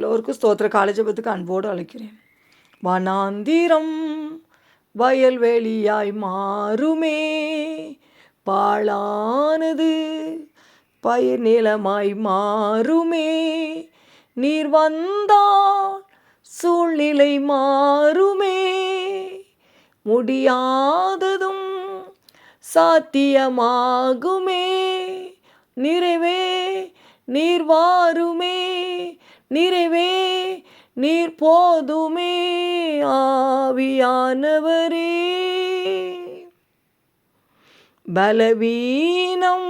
எல்லோருக்கும் ஸ்தோத்திர காலேஜபத்துக்கு அன்போடு அழைக்கிறேன். வனாந்திரம் வயல்வெளியாய் மாறுமே. பாழானது பயிர் நிலமாய் மாறுமே. நீர் வந்தால் சூழ்நிலை மாறுமே. முடியாததும் சாத்தியமாகுமே. நிறைவே நீர் வாருமே. நிறைவே நீர் போதுமே ஆவியானவரே. பலவீனம்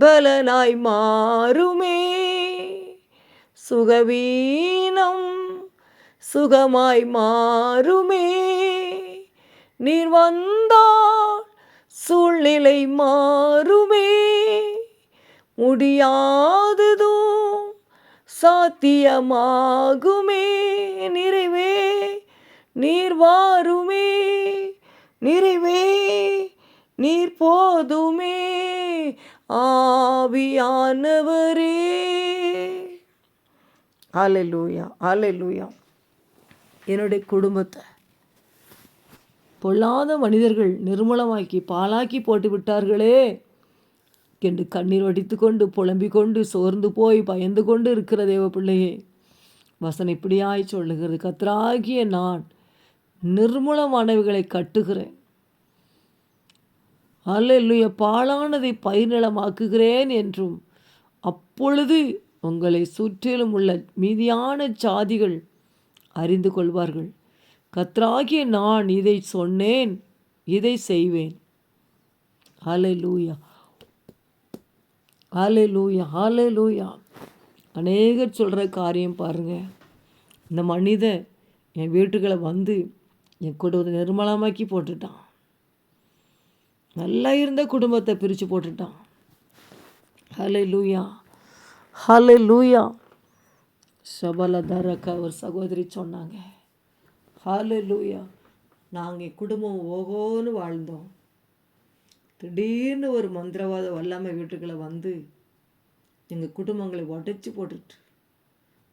பலனாய் மாறுமே. சுகவீனம் சுகமாய் மாறுமே. நீர் வந்தால் சூழ்நிலை மாறுமே. முடியாததும் சாத்தியமாகுமே நிறைவே நீர் வாருமே நிறைவே நீர் போதுமே ஆவியானவரே. அலலூயா அலலூயா என்னுடைய குடும்பத்தை பொல்லாத மனிதர்கள் நிர்மூலமாக்கி பாலாக்கி போட்டு விட்டார்களே என்று கண்ணீர் வடித்து கொண்டு புலம்பிக் கொண்டு சோர்ந்து போய் பயந்து கொண்டு இருக்கிற தேவ பிள்ளையே வசனம் இப்படியாய் சொல்லுகிறது கத்ராகிய நான் நிர்மூலமானவைகளை கட்டுகிறேன். அல்ல பாழானதை பயிர்நிலமாக்குகிறேன் என்றும் அப்பொழுது உங்களை சுற்றிலும் உள்ள மீதியான சாதிகள் அறிந்து கொள்வார்கள். கத்ராகிய நான் இதை சொன்னேன் இதை செய்வேன். அலை லூயா ஹாலே லூயா ஹாலே லூயா அநேகர் சொல்கிற காரியம் பாருங்கள் இந்த மனிதன் என் வீட்டுக்களை வந்து என் குடும்பத்தை நிர்மலமாக்கி போட்டுட்டான். நல்லா இருந்த குடும்பத்தை பிரித்து போட்டுட்டான். ஹலே லூயா ஹலே லூயா தரக்கா ஒரு சகோதரி சொன்னாங்க. ஹாலே லூயா நாங்கள் குடும்பம் ஓகோன்னு வாழ்ந்தோம். திடீர்னு ஒரு மந்திரவாத வல்லாமை வீட்டுக்களை வந்து எங்கள் குடும்பங்களை உடைச்சி போட்டுட்டு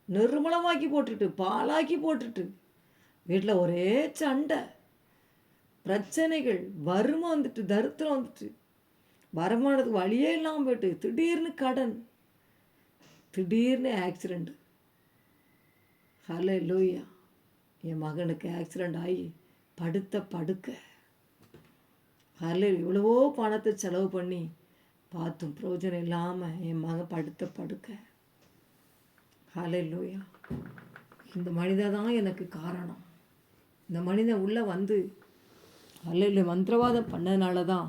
நிர்மலமாக்கி போட்டுட்டு பாலாக்கி போட்டுட்டு வீட்டில் ஒரே சண்டை. பிரச்சனைகள் வறுமை வந்துட்டு தரித்திரம் வந்துட்டு வருமானத்துக்கு வழியே இல்லாமல் போயிட்டு திடீர்னு கடன் திடீர்னு ஆக்சிடெண்ட்டு ஹலோ லோய்யா என் மகனுக்கு ஆக்சிடெண்ட் ஆகி படுத்த படுக்க. அதில் இவ்வளவோ பணத்தை செலவு பண்ணி பார்த்தும் பிரயோஜனம் இல்லாமல் என் மகன் படுத்த படுக்க. ஹலே லூயா இந்த மனிதன் தான் எனக்கு காரணம். இந்த மனிதன் உள்ளே வந்து அல்ல மந்திரவாதம் பண்ணதுனால தான்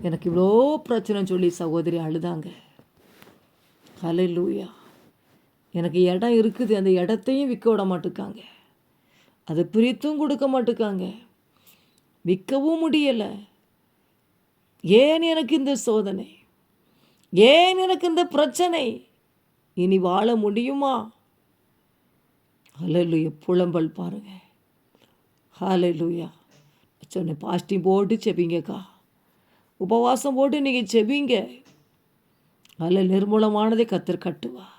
எனக்கு இவ்வளோ பிரச்சனை சொல்லி சகோதரி அழுதாங்க. ஹலை லூயா எனக்கு இடம் இருக்குது அந்த இடத்தையும் விற்க விட மாட்டுக்காங்க. அதை பிரித்தும் கொடுக்க மாட்டுக்காங்க. விற்கவும் முடியலை. ஏன் எனக்கு இந்த சோதனை? ஏன் எனக்கு இந்த பிரச்சனை? இனி வாழ முடியுமா? ஹலலுயா புலம்பல் பாருங்க. ஹலலுயா சொன்னேன் பாஸ்டிங் போட்டு செபிங்கக்கா. உபவாசம் போட்டு நீங்கள் செபிங்க. அதில் நிர்மூலமானதை கத்தர் கட்டுவார்.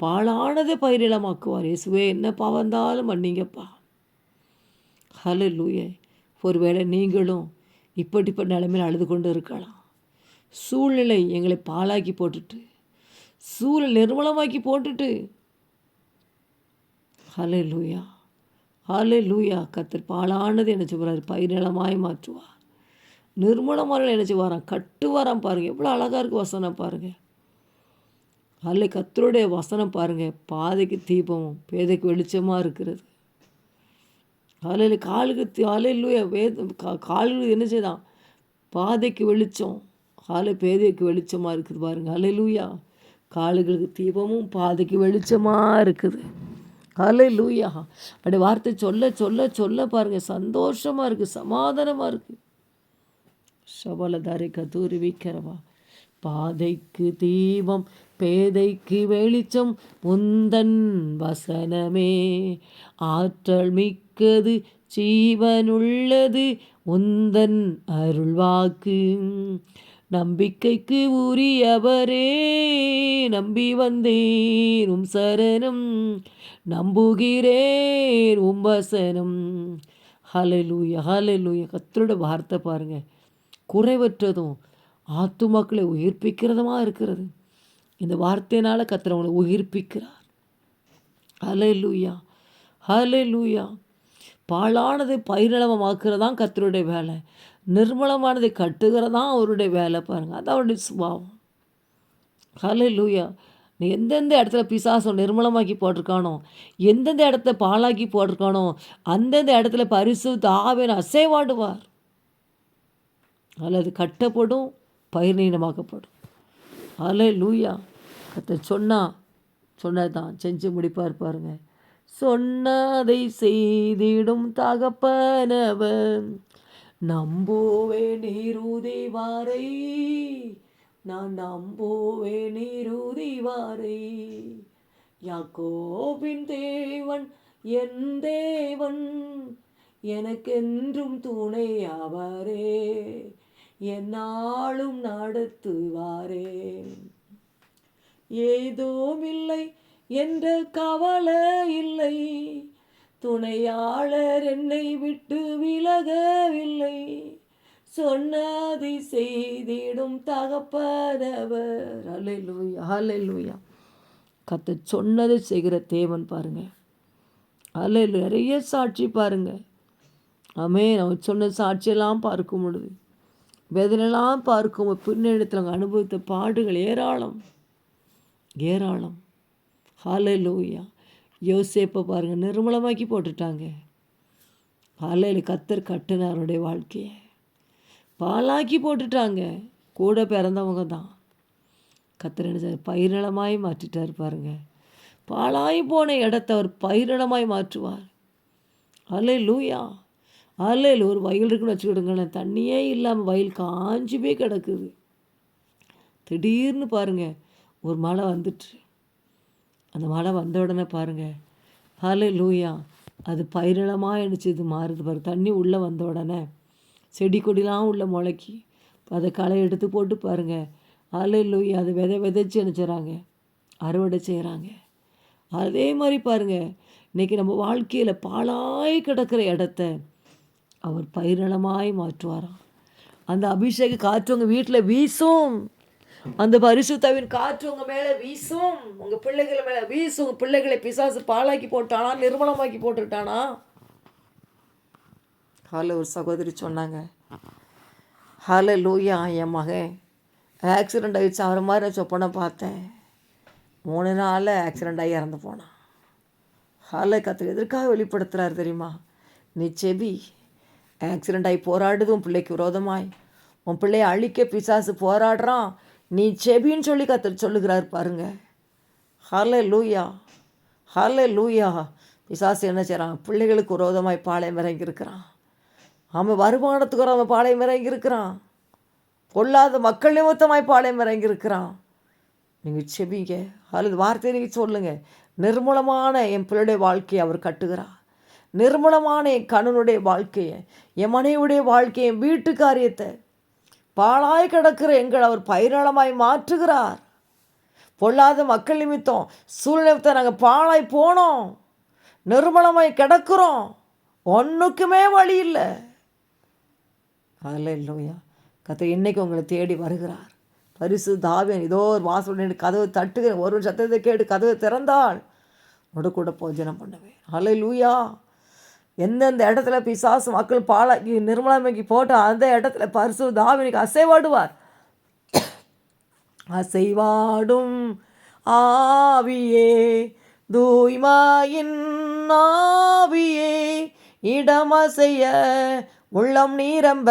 பாழானதை பயிரிடமாக்குவார் இயேசுவே என்ன பாவந்தாலும் மன்னிங்கப்பா. ஹலோ லூயே ஒருவேளை நீங்களும் இப்படிப்பட்ட நிலைமையில் அழுது கொண்டு இருக்கலாம். சூழ்நிலை எங்களை பாலாக்கி போட்டுட்டு சூழல் நிர்மலமாக்கி போட்டுட்டு. ஹலே லூயா ஹலே லூயா கத்தர் பாலானது என்ன போகிறார் பயிரிழமாய் மாற்றுவார். நிர்மலமான நினச்சி வரான் கட்டு வரான் பாருங்கள் எவ்வளோ அழகாக இருக்குது வசனம் பாருங்கள் அல்ல கத்தருடைய வசனம் பாருங்கள் பாதைக்கு தீபமும் பேதைக்கு வெளிச்சமாக இருக்கிறது. காலையில் காலுக்கு காலையில் வேத காலுக்கு என்ன செய்தான்? பாதைக்கு வெளிச்சம் காலை பேதைக்கு வெளிச்சமாக இருக்குது பாருங்க. அலையிலூயா. காலுகளுக்கு தீபமும் பாதைக்கு வெளிச்சமாக இருக்குது. அலை லூயா அப்படி வார்த்தை சொல்ல சொல்ல சொல்ல பாருங்கள் சந்தோஷமாக இருக்குது சமாதானமாக இருக்குது சபலதாரி கதூரி வைக்கிறவா பாதைக்கு தீபம் பேதைக்கு வெளிச்சம் முந்தன் வசனமே. ஆற்றல் மிக்கது ஜீவனுள்ளது உந்தன் அருள்வாக்கு. நம்பிக்கைக்கு உரியவரே நம்பி வந்தேன் உம் சரணம் நம்புகிறேன் உம் வசனம். ஹலலூய ஹalleluya. கத்தரோட வார்த்தை பாருங்க. குறைவற்றதும் ஆத்துமாக்களை உயிர்ப்பிக்கிறதுமா இருக்கிறது. இந்த வார்த்தையினால் கர்த்தர் உயிர்ப்பிக்கிறார். ஹலலூயா ஹலலூயா பாழானதை பயிரிழமமாக்குறதான் கத்தருடைய வேலை. நிர்மலமானதை கட்டுகிறதான் அவருடைய வேலை பாருங்கள் அது அவருடைய சுபாவம். ஹalleluya. நீ எந்தெந்த இடத்துல பிசாசம் நிர்மலமாக்கி போட்டிருக்கானோ எந்தெந்த இடத்த பாழாக்கி போட்டிருக்கானோ அந்தந்த இடத்துல பரிசு தாவேன் அசைவாடுவார். அல்லது கட்டப்படும் பயிர் நீளமாக்கப்படும் அலே லூயா கத்த சொன்னா சொன்னதான் செஞ்சு முடிப்பார் பாருங்கள் சொன்னதை செய்திடும் தகப்பனவன். நம்புவே நீருதி வாரை நான் நம்புவே நீருதி வாரை யாக்கோபின் தேவன் என் தேவன் எனக்கென்றும் துணை அவரே. என்னாலும் நடத்துவாரே. ஏதோமில்லை என்ற கவலை இல்லை. துணையாளர் என்னை விட்டு விலகவில்லை. சொன்னதை செய்திடும் தகப்பனவர். அலை அலையிலூயா கத்த சொன்னதை செய்கிற தேவன் பாருங்க. அலையில் நிறைய சாட்சி பாருங்க. ஆமே நம்ம சொன்ன சாட்சியெல்லாம் பார்க்கும் பொழுது வேதனைலாம் பார்க்கும் பின்னெடுத்தில் அனுபவித்த பாடுகள் ஏராளம். ஏராளம். ஹாலலூயா. யோசேப்பை பாருங்கள் நிர்மலமாக்கி போட்டுட்டாங்க. ஹாலையில் கத்தர் கட்டுனாருடைய அவருடைய வாழ்க்கையை. பாலாக்கி போட்டுட்டாங்க. கூட பிறந்தவங்க தான். கத்தர் என்ன செய்தார்? பயிரிடமாய் மாற்றிட்டார் பாருங்க. பாழாய் போன இடத்த அவர் பயிரிடமாய் மாற்றுவார். அலே லூயா அலையில் ஒரு வயல் இருக்குன்னு வச்சுக்கிடுங்களேன். தண்ணியே இல்லாமல் வயல் காஞ்சி போய் கிடக்குது. திடீர்னு பாருங்க ஒரு மழை வந்துட்டு. அந்த மழை வந்த உடனே பாருங்கள் ஹலே லூயா அது பயிரிடமாக என்னச்சு இது மாறுது பாரு. தண்ணி உள்ளே வந்த உடனே செடி கொடிலாம் உள்ள முளைக்கி அதை களை எடுத்து போட்டு பாருங்கள் ஹலே லூயா அது விதை விதைச்சு நினச்சிட்றாங்க அறுவடை செய்கிறாங்க அதே மாதிரி பாருங்கள் இன்னைக்கு நம்ம வாழ்க்கையில் பாழாய் கிடக்கிற இடத்த அவர் பயிரிளமாய் மாற்றுவாராம். அந்த அபிஷேக காற்று உங்கள் வீட்டில் வீசும். அந்த பரிசுத்தவின் காற்று உங்கள் மேலே வீசும். உங்கள் பிள்ளைகள் மேலே வீசும். உங்கள் பிள்ளைகளை பிசாசு பாழாக்கி போட்டானா? நிர்மலமாக்கி போட்டுட்டானா? ஹால ஒரு சகோதரி சொன்னாங்க. ஹால லூயா என் மகன். ஆக்சிடெண்ட் ஆகிடுச்சு அவரை மாதிரி நான் சொப்பனை பார்த்தேன். மூணு நாளில் ஆக்சிடெண்ட் ஆகி இறந்து போனான். ஹாலை கற்று எதற்காக வெளிப்படுத்துகிறார் தெரியுமா? நீ செபி ஆக்சிடெண்ட் ஆகி போராடுது. உன் பிள்ளைக்கு விரோதமாய். உன் பிள்ளையை அழிக்க பிசாசு போராடுறான். நீ செபின்னு சொல்லி கத்தர் சொல்லுகிறார் பாருங்க. ஹலே லூயா ஹலே லூயா பிசாசு என்ன செய்கிறான் பிள்ளைகளுக்கு விரோதமாய் பாளையம் இறங்கி இருக்கிறான். அவன் வருமானத்துக்கு அவன் பாளையம் இறங்கி இருக்கிறான். பொல்லாத மக்கள் நிமித்தமாய் பாளையம் இறங்கி இருக்கிறான். நீங்கள் செபிங்க. அல்லது வார்த்தையை நீங்கள் சொல்லுங்கள் நிர்மூலமான என் பிள்ளையுடைய வாழ்க்கையை அவர் கட்டுகிறார். நிர்மூலமான என் கணனுடைய வாழ்க்கையை என் மனைவியுடைய வாழ்க்கையை என் வீட்டு காரியத்தை பாழாய் கிடக்கிற எங்கள் அவர் பயிரளமாய் மாற்றுகிறார். பொல்லாத மக்கள் நிமித்தம் சூழ்நிலத்தை நாங்கள் பாழாய் போனோம். நிர்மலமாய் கிடக்கிறோம். ஒன்றுக்குமே வழி இல்லை. அதில் இல்லையா கத்தை இன்றைக்கு உங்களை தேடி வருகிறார். பரிசு தாவியன் ஏதோ ஒரு வாசல் கதவை தட்டுகிறேன். ஒரு சத்தத்தை கேட்டு கதவை திறந்தால் உட போஜனம் பண்ணுவேன். அலை லூயா எந்தெந்த இடத்துல பிசாசு மக்கள் பாலாக்கி நிர்மலாமைக்கு போட்டோ அந்த இடத்துல பரிசு தாவினிக்கு அசைவாடுவார். அசைவாடும் ஆவியே தூய்மாயின் ஆவியே இடமசைய உள்ளம் நீரம்ப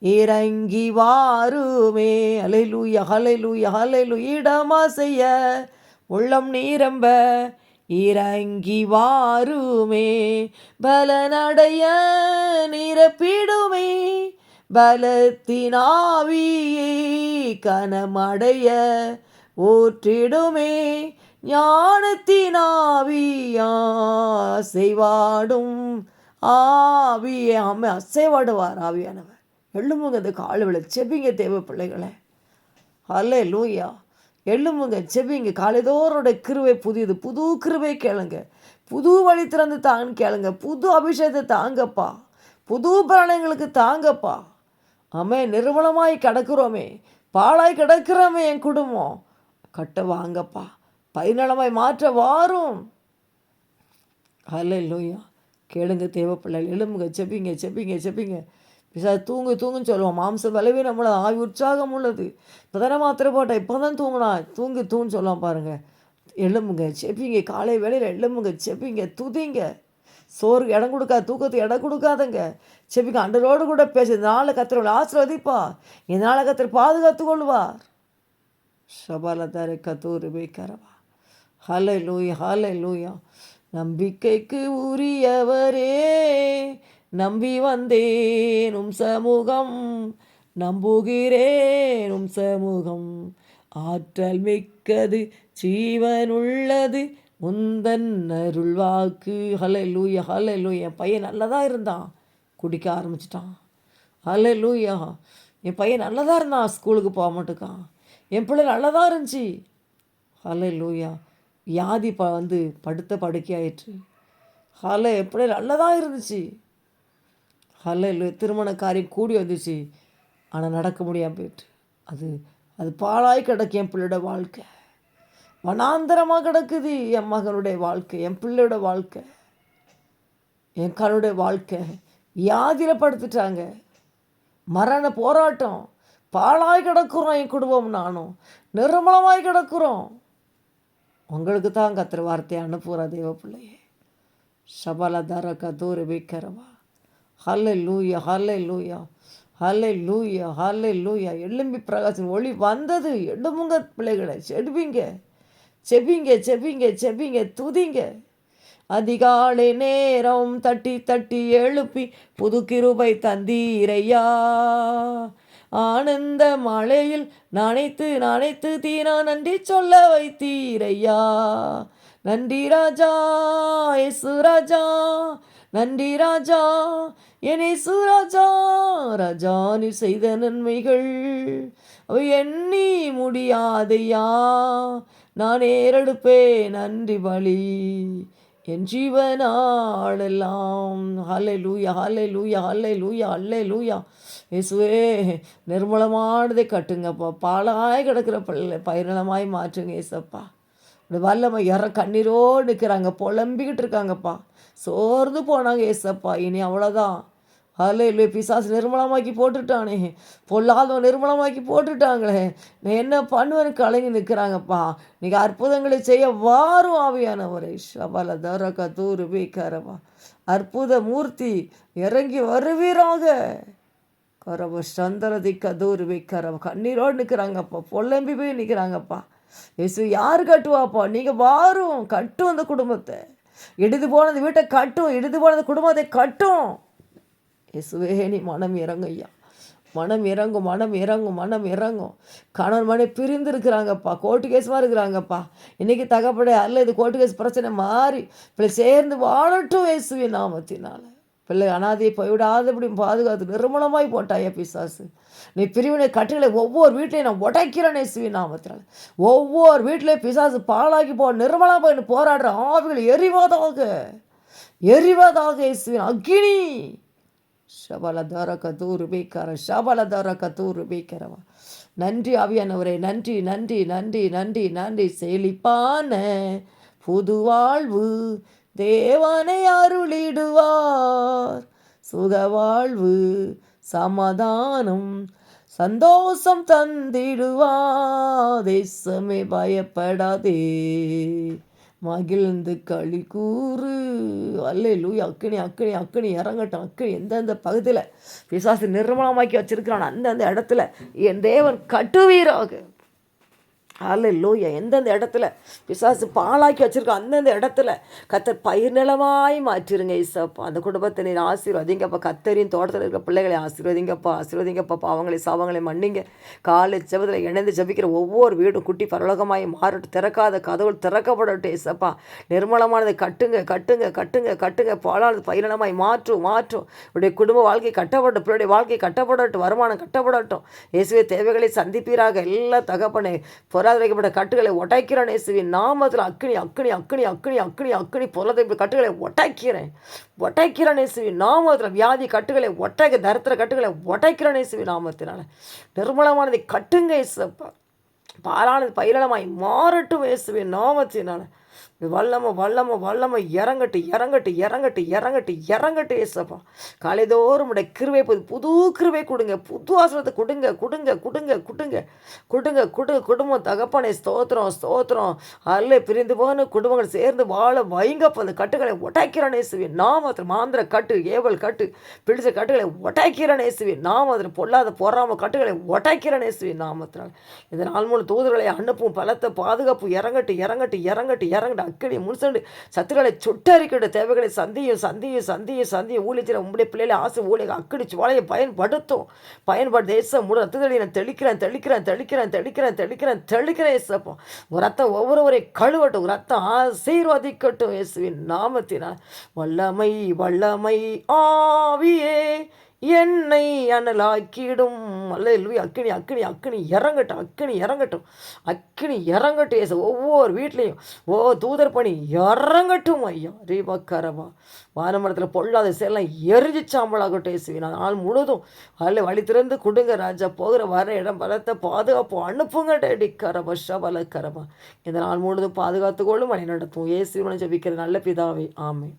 இறங்கி வாருமே. அலைலூய ஹலைலூய ஹலைலு இடமசைய உள்ளம் நீரம்ப இறங்கி வாருமே பலனடைய நிரப்பிடுமே. பலத்தினாவியே கனமடைய ஓற்றிடுமே. ஞானத்தினாவியா செய்வாடும் ஆவியே. அம்மை அசைவாடுவார் ஆவியானவர். எழும்புங்க இந்த விழ செபிங்க தேவை பிள்ளைகளை. அல்ல லூயா எழும்புங்க செபிங்க காலைதோரோட கிருவை புதியது புது கிருவை கேளுங்க. புது வழி திறந்து தாங்க கேளுங்க. புது அபிஷேகத்தை தாங்கப்பா. புது பிராணங்களுக்கு தாங்கப்பா. ஆமே நிர்மலமாய் கிடக்குறோமே. பாழாய் கிடக்கிறோமே என் குடும்பம். கட்ட வாங்கப்பா. பயனளமாய் மாற்ற வாரும். அல்ல இல்லையா கேளுங்க தேவப்பிள்ளை எழும்புங்க செப்பிங்க செப்பிங்க செப்பிங்க பிசா தூங்கு தூங்குன்னு சொல்லுவோம் மாம்ச பலவீனம் உள்ளது ஆவி உற்சாகம் உள்ளது. இப்போ தானே மாத்திரை போட்டேன் இப்போ தான் தூங்கினா தூங்கு தூன்னு சொல்லலாம் பாருங்கள் எழும்புங்க செப்பிங்க காலை வேளையில் எழும்புங்க செப்பிங்க துதிங்க. சோறு இடம் கொடுக்காது தூக்கத்துக்கு இடம் கொடுக்காதங்க. செப்பிங்க அண்டரோடு கூட பேச. இந்த நாளை கத்திர ஆசிர்வதிப்பா. இந்த நாளை கத்திர பாதுகாத்து கொள்வார் ஷபாலதாரை கத்தூர் பேக்கரவா ஹலை லூயா ஹலை லூயா நம்பிக்கைக்கு உரியவரே. நம்பி வந்தேன் உம் சமூகம் நம்புகிறேன் உம் சமூகம். ஆற்றல் மிக்கது ஜீவனுள்ளது முந்தன் அருள் வாக்கு. ஹலை லூயா என் பையன் நல்லதாக இருந்தான். குடிக்க ஆரம்பிச்சிட்டான். ஹலை என் பையன் நல்லதாக இருந்தான். ஸ்கூலுக்கு போக மாட்டேக்கான். என் பிள்ளை நல்லதாக இருந்துச்சு. ஹலை வியாதி ப வந்து படுத்த படுக்கையாயிற்று. ஹலை எப்படி நல்லதாக இருந்துச்சு. ஹல்ல திருமண காரியம் கூடி வந்துச்சு. ஆனால் நடக்க முடியாமல் போயிட்டு. அது அது பாழாய் கிடக்கு என் பிள்ளையோட வாழ்க்கை. வனாந்தரமாக கிடக்குது என் மகனுடைய வாழ்க்கை என் பிள்ளையோட வாழ்க்கை. என் கருடைய வாழ்க்கை. யாதியில் படுத்துட்டாங்க. மரண போராட்டம். பாழாய் கிடக்குறோம் என் குடும்பம் நானும். நிர்மலமாய் கிடக்குறோம். உங்களுக்கு தான் கத்திர வார்த்தையை அனுப்புகிற தெய்வ பிள்ளையே. சபலதர கதூர் விக்கிறவா ஹல்ல லூயா ஹல்ல லூயா ஹல்லை லூயா ஹல்லை லூயா எழும்பி பிரகாசம் ஒளி வந்தது. எழும்புங்க பிள்ளைகளை செடுவீங்க செபிங்க செபிங்க செபிங்க துதிங்க. அதிகாலை நேரம் தட்டி தட்டி எழுப்பி புது கிருபை தந்தீரையா. ஆனந்த மழையில் நனைத்து நனைத்து தீனா நன்றி சொல்ல வைத்தீரையா. நன்றி ராஜா ஏசு ராஜா. நன்றி ராஜா என்னை ஏசு ராஜா ராஜா நீ செய்த நன்மைகள். அவை எண்ணி முடியாதையா நான் ஏறெடுப்பே நன்றி பலி. என் ஜீவனாளெல்லாம் ஹலை லூயா ஹலை லூயா ஹலை லூயா ஹல்லை லூயா இயேசுவே நிர்மலமானதை கட்டுங்கப்பா. பாலாய் கிடக்கிற பிள்ளை பயிரளமாய் மாற்றுங்க ஏசப்பா இந்த வல்லமை இற கண்ணீரோடு நிற்கிறாங்க புலம்பிக்கிட்டு இருக்காங்கப்பா. சோர்ந்து போனாங்க ஏசப்பா இனி அவ்வளோதான் அதில் இல்லை பிசாசு நிர்மலமாக்கி போட்டுட்டானே. பொல்லாதவன் நிர்மலமாக்கி போட்டுட்டாங்களே. நான் என்ன பண்ணுவேன்னு கலங்கி நிற்கிறாங்கப்பா நீங்கள் அற்புதங்களை செய்ய வாரும் ஆவியானவரை. ஷபல தரக தூரு பீக்காரவா அற்புத மூர்த்தி இறங்கி வருவீராக. கரவ சந்திரதி கதூர் வைக்கிறவ கண்ணீரோடு நிற்கிறாங்கப்பா பொல்லம்பி போய் நிற்கிறாங்கப்பா இயேசு யார் கட்டுவாப்பா? நீங்கள் வாரும் கட்டும் அந்த குடும்பத்தை. இடிது போனது வீட்டை கட்டும் இடிது போனது குடும்பத்தை கட்டும். இயேசுவே நீ மனம் இறங்கும் ஐயா மனம் இறங்கும் மனம் இறங்கும் மனம் இறங்கும் கணவன் மனை பிரிந்து இருக்கிறாங்கப்பா கோர்ட்டு கேஸமாக இருக்கிறாங்கப்பா. இன்றைக்கி தகப்பட அல்ல இது கோர்ட்டு கேஸ் பிரச்சனை மாறி பிள்ளை சேர்ந்து வாழட்டும் இயேசுவின் நாமத்தினால. பிள்ளை அனாதையை இப்படி பாதுகாத்து நிர்மூலமாய் போட்டாயா பிசாசு. நீ பிரிவினை கட்டுகளை ஒவ்வொரு வீட்லையும் நான் உடைக்கிறேன் இயேசுவி நாமத்தினால். ஒவ்வொரு வீட்டிலையும் பிசாசு பாலாக்கி போ நிர்மலமாக போய் போராடுற ஆவிகள் எரிவதாக. எரிவதாக இயேசுவின் அக்கினி ஷபலதார கதூர் பேக்கர ஷபலதார கதூர் பேக்கரவா நன்றி ஆவியானவரே நன்றி நன்றி நன்றி நன்றி நன்றி. செழிப்பான புது வாழ்வு தேவனை அருளிடுவார். சுகவாழ்வு சமாதானம் சந்தோஷம் தந்திடுவார். தேசமே பயப்படாதே. மகிழ்ந்து களி கூறு. அல்லே லூய் அக்கினி அக்கினி அக்கினி இறங்கட்டும் அக்கினி. எந்தெந்த பகுதியில் பிசாசு நிர்மலமாக்கி வச்சிருக்கிறான் அந்தந்த இடத்துல என் தேவன் கட்டுவீராக. அல்ல எந்தெந்த இடத்துல பிசாசு பாலாக்கி வச்சுருக்கோம் அந்தந்த இடத்துல கத்தர் பயிர் நிலமாய் மாற்றிருங்க ஈசப்பா. அந்த குடும்பத்தை நீர் ஆசீர்வதிங்கப்பா. கத்தரின் தோட்டத்தில் இருக்கிற பிள்ளைகளை ஆசீர்வதிங்கப்பா. ஆசீர்வதிங்கப்பா. பாவங்களை சாவங்களை மன்னிங்க. காலை செவத்தில் இணைந்து ஜபிக்கிற ஒவ்வொரு வீடும் குட்டி பரலோகமாய் மாறட்டும். திறக்காத கதவுகள் திறக்கப்படட்டும் ஈசப்பா. நிர்மலமானதை கட்டுங்க கட்டுங்க கட்டுங்க கட்டுங்க. பாலானது பயிர் நிலமாய் மாற்றும் மாற்றும். உடைய குடும்ப வாழ்க்கை கட்டப்படும் பிள்ளைடைய வாழ்க்கை கட்டப்படட்டும். வருமானம் கட்டப்படட்டும். இயேசுவே தேவைகளை சந்திப்பீராக. எல்லா தகப்பனை பொருளாதார வைக்கப்பட்ட கட்டுகளை உடைக்கிறேன் இயேசுவின் நாமத்தில் அக்னி அக்னி அக்னி அக்னி அக்னி அக்னி பொருளாதார கட்டுகளை உடைக்கிறேன் உடைக்கிறேன் இயேசுவின் நாமத்தில் வியாதி கட்டுகளை ஒட்டைக்க தரித்திர கட்டுகளை உடைக்கிறேன் இயேசுவின் நாமத்தினால. நிர்மலமானதை கட்டுங்க இயேசுப்பா. பாலானது பயிரளமாய் மாறட்டும் இயேசுவின் நாமத்தினால. வல்லம வல்லம வல்லம இறங்கட்டு இறங்கட்டு இறங்கட்டு இறங்கட்டு இறங்கட்டு ஏசப்பா. காலைதோறும் உடைய கிருவை புது புது கிருவை கொடுங்க. புது ஆசிரத்தை கொடுங்க கொடுங்க கொடுங்க கொடுங்க. கொடுங்க குடு குடும்பம் தகப்பனை ஸ்தோத்திரம் ஸ்தோத்திரம். அல்ல பிரிந்து போன குடும்பங்கள் சேர்ந்து வாழ வைங்கப்ப. அந்த கட்டுகளை ஒட்டாக்கிறேன் இயேசுவி. மாத்திரம் மாந்திர கட்டு ஏவல் கட்டு பிடிச்ச கட்டுகளை ஒட்டாக்கிறேன் இயேசுவி. நாமத்தில் பொல்லாத பொறாம கட்டுகளை ஒட்டாக்கிறேன் இயேசுவி நாமத்தினால். இந்த நாள் மூலம் தூதர்களை அனுப்பும் பலத்தை பாதுகாப்பு இறங்கட்டு இறங்கட்டு இறங்கட்டு இறங்கட்டு. அக்கடி முன்சண்டு. சத்துக்களை சுட்டரிக்கிற தேவைகளை சந்தியும் சந்தியும் சந்தியும் சந்தியும் ஊழியத்தில் உங்களுடைய பிள்ளைகளை ஆசை ஊழிய அக்கடி சுவாலையை பயன்படுத்தும். பயன்பாடு தேசம் முழு ரத்தத்தடி நான் தெளிக்கிறேன் தெளிக்கிறேன் தெளிக்கிறேன் தெளிக்கிறேன் தெளிக்கிறேன் தெளிக்கிறேன் ஏசப்போம் ஒரு ரத்தம் ஒவ்வொருவரை கழுவட்டும் ரத்தம் ஆசீர்வதிக்கட்டும் இயேசுவின் நாமத்தினால். வல்லமை வல்லமை ஆவியே. என்னை அனலாக்கிடும். அல்ல அக்கினி அக்கினி அக்கினி இறங்கட்டும் அக்கினி இறங்கட்டும். அக்கினி இறங்கட்டும் ஏச ஒவ்வொரு வீட்லேயும் ஓ தூதர் பணி இறங்கட்டும் ஐயா. ரீபக்கரவா வானமரத்தில் பொல்லாத செயலாம் எரிஞ்சு சாம்பலாகட்டும் ஏசுவி நான் நாள் முழுதும் அதில் வழி திறந்து கொடுங்க ராஜா. போகிற வர இடம் பலத்தை பாதுகாப்பு அனுப்புங்க டேடி கரபா ஷபல கரபா. இந்த நாள் முழுதும் பாதுகாத்துக்கொள்ளும் வழி நடத்தும். ஏசுவனை ஜபிக்கிற நல்ல பிதாவே. ஆமே